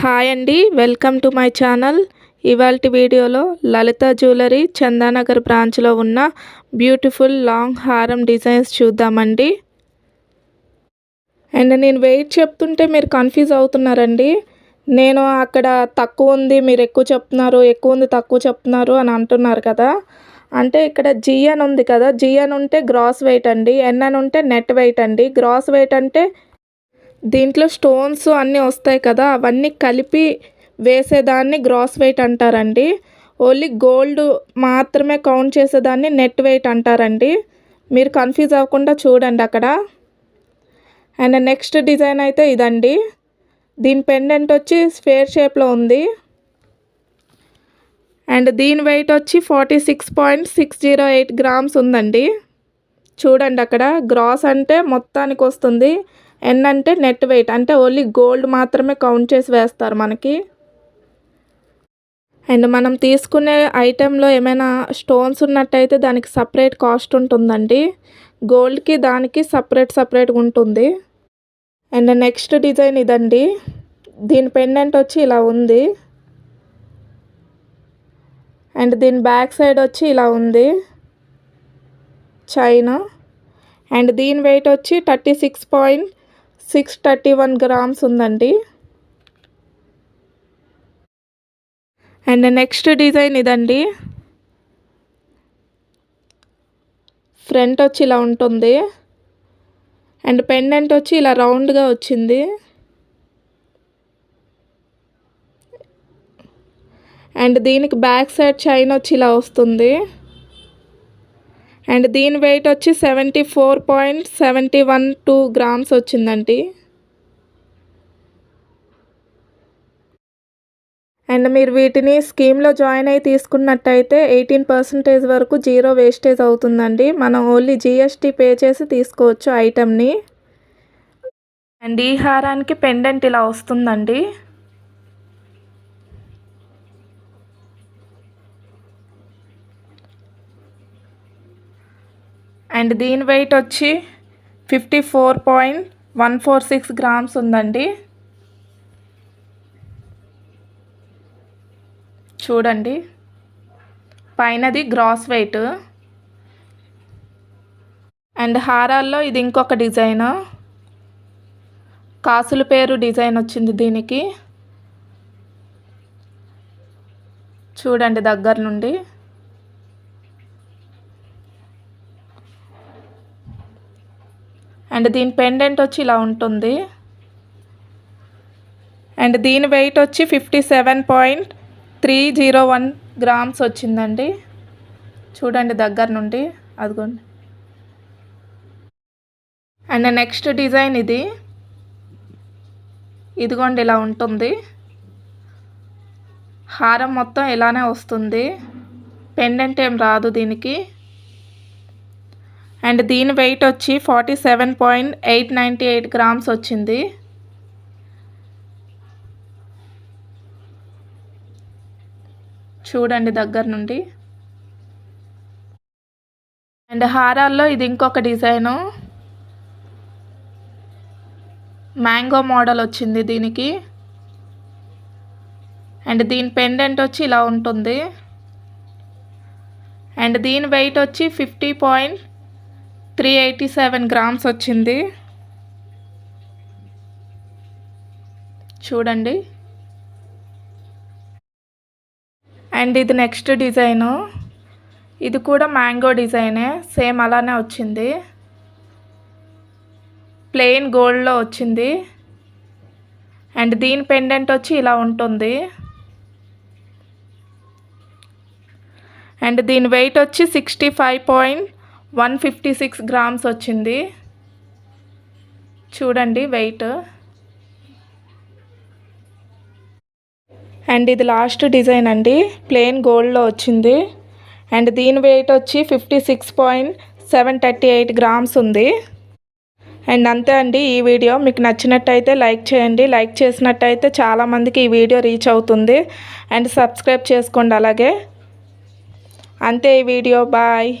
Hi అండి welcome to my channel. ఇవాళ వీడియోలో లలిత జ్యువెలరీ చందానగర్ బ్రాంచ్లో ఉన్న బ్యూటిఫుల్ లాంగ్ హారం డిజైన్స్ చూద్దామండి. అండ్ నేను వెయిట్ చెప్తుంటే మీరు కన్ఫ్యూజ్ అవుతున్నారండి. నేను అక్కడ తక్కువ ఉంది మీరు ఎక్కువ చెప్తున్నారు ఎక్కువ ఉంది తక్కువ చెప్తున్నారు అని అంటున్నారు కదా. అంటే ఇక్కడ జిఎన్ ఉంది కదా జిఎన్ ఉంటే గ్రాస్ వెయిట్ అండి ఎన్ఎన్ ఉంటే నెట్ వెయిట్ అండి. గ్రాస్ వెయిట్ అంటే దీంట్లో స్టోన్స్ అన్నీ వస్తాయి కదా అవన్నీ కలిపి వేసేదాన్ని గ్రాస్ వెయిట్ అంటారండి. ఓన్లీ గోల్డ్ మాత్రమే కౌంట్ చేసేదాన్ని నెట్ వెయిట్ అంటారండి. మీరు కన్ఫ్యూజ్ అవ్వకుండా చూడండి అక్కడ. అండ్ నెక్స్ట్ డిజైన్ అయితే ఇదండి. దీని పెండెంట్ వచ్చి స్పేర్ షేప్లో ఉంది. అండ్ దీని వెయిట్ వచ్చి forty six point six zero eight grams ఉందండి. చూడండి అక్కడ గ్రాస్ అంటే మొత్తానికి వస్తుంది. ఎన్ అంటే నెట్ వెయిట్ అంటే ఓన్లీ గోల్డ్ మాత్రమే కౌంట్ చేసి వేస్తారు మనకి. అండ్ మనం తీసుకునే ఐటెంలో ఏమైనా స్టోన్స్ ఉన్నట్టయితే దానికి సపరేట్ కాస్ట్ ఉంటుందండి. గోల్డ్కి దానికి సపరేట్ సపరేట్గా ఉంటుంది. అండ్ నెక్స్ట్ డిజైన్ ఇదండి. దీని పెండెంట్ వచ్చి ఇలా ఉంది. అండ్ దీని బ్యాక్ సైడ్ వచ్చి ఇలా ఉంది. చైనా అండ్ దీని వెయిట్ వచ్చి thirty six point six thirty one grams ఉందండి. అండ్ నెక్స్ట్ డిజైన్ ఇదండి. ఫ్రంట్ వచ్చి ఇలా ఉంటుంది. అండ్ పెండెంట్ వచ్చి ఇలా రౌండ్గా వచ్చింది. అండ్ దీనికి బ్యాక్ సైడ్ చైన్ వచ్చి ఇలా వస్తుంది. అండ్ దీని వెయిట్ వచ్చి seventy four point seventy one two grams వచ్చిందండి. అండ్ మీరు వీటిని స్కీమ్లో జాయిన్ అయ్యి తీసుకున్నట్టయితే ఎయిటీన్ పర్సెంటేజ్ వరకు జీరో వేస్టేజ్ అవుతుందండి. మనం ఓన్లీ జీఎస్టీ పే చేసి తీసుకోవచ్చు ఐటెంని అండ్ ఈ హారానికి పెండెంట్ ఇలా వస్తుందండి. అండ్ దీని వెయిట్ వచ్చి fifty four point one four six grams ఉందండి. చూడండి. పైనది గ్రాస్ వెయిట్ అండ్ హారాల్లో ఇది ఇంకొక డిజైన్. కాసుల పేరు డిజైన్ వచ్చింది దీనికి. చూడండి దగ్గర నుండి. అండ్ దీని పెండెంట్ వచ్చి ఇలా ఉంటుంది. అండ్ దీని వెయిట్ వచ్చి fifty seven point three zero one grams వచ్చిందండి. చూడండి దగ్గర నుండి. అదిగోండి. అండ్ నెక్స్ట్ డిజైన్ ఇది. ఇదిగోండి ఇలా ఉంటుంది. హారం మొత్తం ఇలానే వస్తుంది. పెండెంట్ ఏం రాదు దీనికి. అండ్ దీని వెయిట్ వచ్చి forty seven point eight ninety eight grams వచ్చింది. చూడండి దగ్గర నుండి. అండ్ హారాల్లో ఇది ఇంకొక డిజైను. మ్యాంగో మోడల్ వచ్చింది దీనికి. అండ్ దీని పెండెంట్ వచ్చి ఇలా ఉంటుంది. అండ్ దీని వెయిట్ వచ్చి fifty point three eighty seven grams వచ్చింది. చూడండి. అండ్ ఇది నెక్స్ట్ డిజైను. ఇది కూడా మ్యాంగో డిజైనే సేమ్ అలానే వచ్చింది. ప్లెయిన్ గోల్డ్లో వచ్చింది. అండ్ దీని పెండెంట్ వచ్చి ఇలా ఉంటుంది. అండ్ దీని వెయిట్ వచ్చి sixty five point one fifty six grams వచ్చింది. చూడండి వెయిట్. అండ్ ఇది లాస్ట్ డిజైన్ అండి. ప్లెయిన్ గోల్డ్లో వచ్చింది. అండ్ దీని వెయిట్ వచ్చి fifty six point seven thirty eight grams ఉంది. అండ్ అంతే అండి ఈ వీడియో. మీకు నచ్చినట్టయితే లైక్ చేయండి. లైక్ చేసినట్టయితే చాలామందికి ఈ వీడియో రీచ్ అవుతుంది. అండ్ సబ్స్క్రైబ్ చేసుకోండి అలాగే. అంతే ఈ వీడియో. బాయ్.